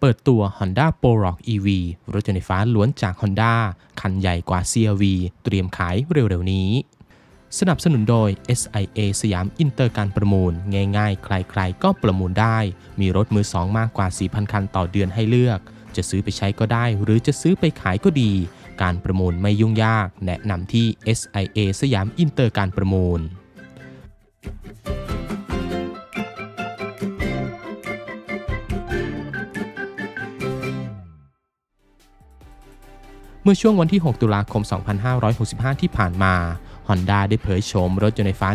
เปิดตัว Honda p o r o c EV รถยนต์ไฟฟ้าล้วนจาก Honda คันใหญ่กว่า CRV เตรียมขายเร็วๆนี้ สนับสนุนโดย SIA สยามอินเตอร์การประมูล ง่ายๆ ใครๆ ก็ประมูลได้ มีรถมือสองมากกว่า 4,000 คันต่อเดือนให้เลือก จะซื้อไปใช้ก็ได้ หรือจะซื้อไปขายก็ดี การประมูลไม่ยุ่งยาก แนะนำที่ SIA สยามอินเตอร์การประมูล เมื่อช่วงวันที่ 6 ตุลาคม 2565 ที่ผ่านมา Honda ได้เผยโฉมรถยนต์ไฟฟ้า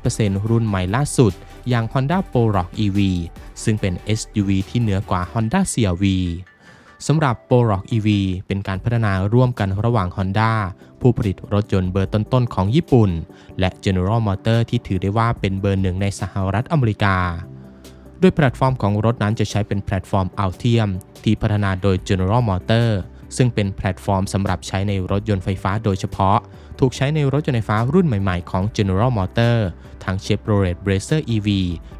100%รุ่นใหม่ล่าสุด อย่าง Honda p o r o c EV ซึ่งเป็น SUV ที่เหนือกว่า Honda CR-V สำหรับ p o r o c EV เป็นการพัฒนาร่วมกันระหว่าง Honda ผู้ผลิตรถยนต์เบอร์ต้นๆของญี่ปุ่น และ General Motors ที่ถือได้ว่าเป็นเบอร์หนึ่งในสหรัฐอเมริกาโดยแพลตฟอร์มของรถนั้นจะใช้เป็นแพลตฟอร์ม Altium ที่พัฒนาโดย General Motors ซึ่งเป็นแพลตฟอร์มสำหรับใช้ในรถยนต์ไฟฟ้าโดยเฉพาะ ถูกใช้ในรถยนต์ไฟฟ้ารุ่นใหม่ๆของ General Motors ทั้ง Chevrolet Blazer EV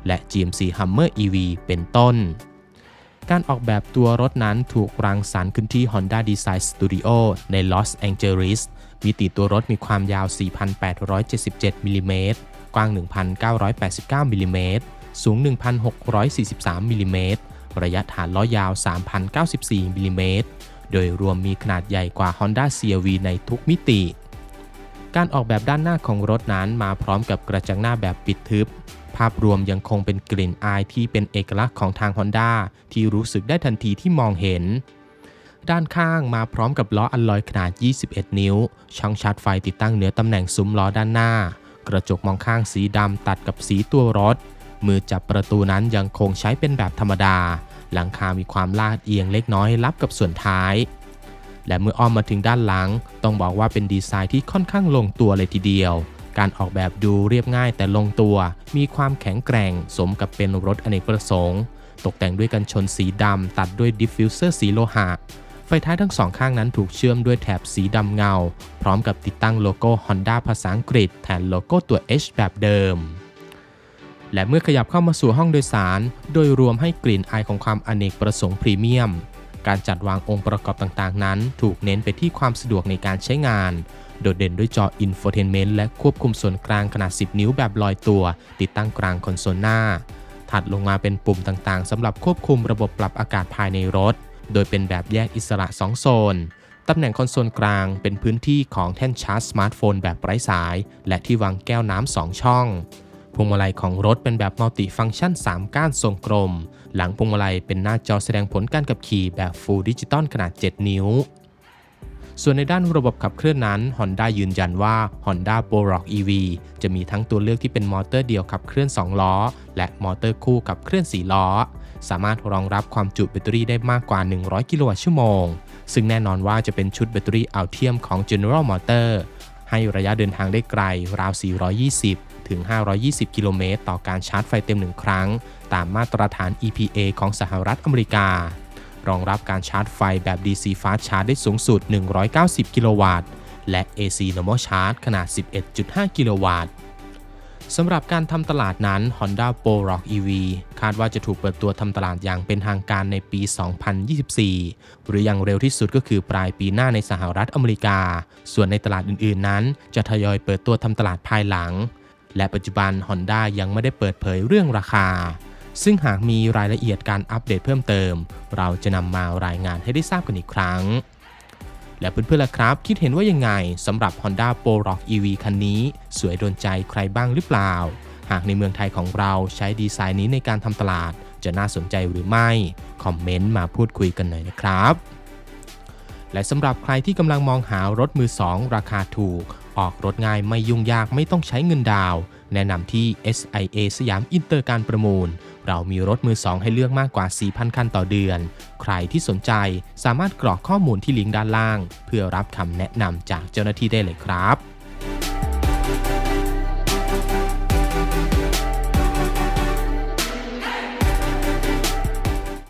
และ GMC Hummer EV เป็นต้น การออกแบบตัวรถนั้นถูกรังสรรค์ขึ้นที่ Honda Design Studio ในลอสแองเจลิสมิติตัวรถมีความยาว 4,877มิลลิเมตรกว้าง 1,989มิลลิเมตรสูง 1,643มิลลิเมตรระยะฐานล้อยาว 3,094มิลลิเมตร โดยรวมมีขนาดใหญ่กว่า Honda CR-V ในทุกมิติ การออกแบบด้านหน้าของรถนั้นมาพร้อมกับกระจังหน้าแบบปิดทึบ ภาพรวมยังคงเป็นกลิ่นอายที่เป็นเอกลักษณ์ของทาง Honda ที่รู้สึกได้ทันทีที่มองเห็น ด้านข้างมาพร้อมกับล้ออัลลอยขนาด 21 นิ้ว ช่องชาร์จไฟติดตั้งเหนือตำแหน่งซุ้มล้อด้านหน้า กระจกมองข้างสีดำตัดกับสีตัวรถ มือจับประตูนั้นยังคงใช้เป็นแบบธรรมดา หลังคามีความลาดเอียงเล็กน้อยรับกับส่วนท้าย และเมื่ออ้อมมาถึงด้านหลัง ต้องบอกว่าเป็นดีไซน์ที่ค่อนข้างลงตัวเลยทีเดียว การออกแบบดูเรียบง่ายแต่ลงตัว มีความแข็งแกร่ง สมกับเป็นรถอเนกประสงค์ ตกแต่งด้วยกันชนสีดำตัดด้วยดิฟฟิวเซอร์สีโลหะไฟท้ายทั้งสองข้างนั้นถูกเชื่อมด้วยแถบสีดำเงา พร้อมกับติดตั้งโลโก้ Honda ภาษาอังกฤษ แทนโลโก้ตัว H แบบเดิม และเมื่อขยับเข้ามาสู่ห้องโดยสาร โดยรวมให้กลิ่นอายของความอเนกประสงค์พรีเมียม การจัดวางองค์ประกอบต่างๆ นั้น ถูกเน้นไปที่ความสะดวกในการใช้งาน โดดเด่นด้วยจออินโฟเทนเมนต์และควบคุมส่วนกลางขนาด 10 นิ้วแบบลอยตัว ติดตั้งกลางคอนโซลหน้า ถัดลงมาเป็นปุ่มต่างๆสำหรับควบคุมระบบปรับอากาศภายในรถ โดยเป็นแบบแยกอิสระ 2 โซนตำแหน่งคอนโซลกลางเป็นพื้นที่ของแท่นชาร์จสมาร์ทโฟนแบบไร้สาย และที่วางแก้วน้ำ2ช่อง พวงมาลัยของรถเป็นแบบมัลติฟังก์ชัน 3 ก้านทรงกลม หลังพวงมาลัยเป็นหน้าจอแสดงผลการขับขี่แบบ Full Digital ขนาด 7 นิ้ว ส่วนในด้านระบบขับเคลื่อนนั้น Honda ยืนยันว่า Honda p o r o c EV จะมีทั้งตัวเลือกที่เป็นมอเตอร์เดียวขับเคลื่อน 2 ล้อ และมอเตอร์คู่ขับเคลื่อน 4 ล้อ สามารถรองรับความจุแบตเตอรี่ได้มากกว่า 100 กิโลวัตต์ชั่วโมง ซึ่งแน่นอนว่าจะเป็นชุดแบตเตอรี่อัลเทียมของ General Motor ให้ระยะเดินทางได้ไกลราว 420 ถึง 520 กิโลเมตร ต่อการชาร์จไฟเต็มหนึ่งครั้ง ตามมาตรฐาน EPA ของสหรัฐอเมริกา รองรับการชาร์จไฟแบบ DC Fast Charge ได้สูงสุด 190 กิโลวัตต์ และ AC Normal Charge ขนาด 11.5 กิโลวัตต์สำหรับการทำตลาดนั้น Honda p o r o c EV คาดว่าจะถูกเปิดตัวทำตลาดอย่างเป็นทางการในปี 2024 หรืออย่างเร็วที่สุดก็คือปลายปีหน้าในสหรัฐอเมริกา ส่วนในตลาดอื่นๆนั้น จะทยอยเปิดตัวทำตลาดภายหลัง และปัจจุบัน Honda ยังไม่ได้เปิดเผยเรื่องราคา ซึ่งหากมีรายละเอียดการอัปเดตเพิ่มเติม เราจะนำมารายงานให้ได้ทราบกันอีกครั้ง และเพื่อนๆล่ะครับ คิดเห็นว่ายังไงสำหรับ Honda p o r o c EV คันนี้ สวยโดนใจใครบ้างหรือเปล่า หากในเมืองไทยของเราใช้ดีไซน์นี้ในการทำตลาด จะน่าสนใจหรือไม่ คอมเมนต์มาพูดคุยกันหน่อยนะครับและสำหรับใครที่กำลังมองหารถมือ 2 ราคาถูก ออกรถง่ายไม่ยุ่งยากไม่ต้องใช้เงินดาวน์แนะนำที่ SIA สยามอินเตอร์การประมูล เรามีรถมือ2ให้เลือกมากกว่า 4,000 คันต่อเดือน ใครที่สนใจสามารถกรอกข้อมูลที่ลิงก์ด้านล่าง เพื่อรับคำแนะนำจากเจ้าหน้าที่ได้เลยครับ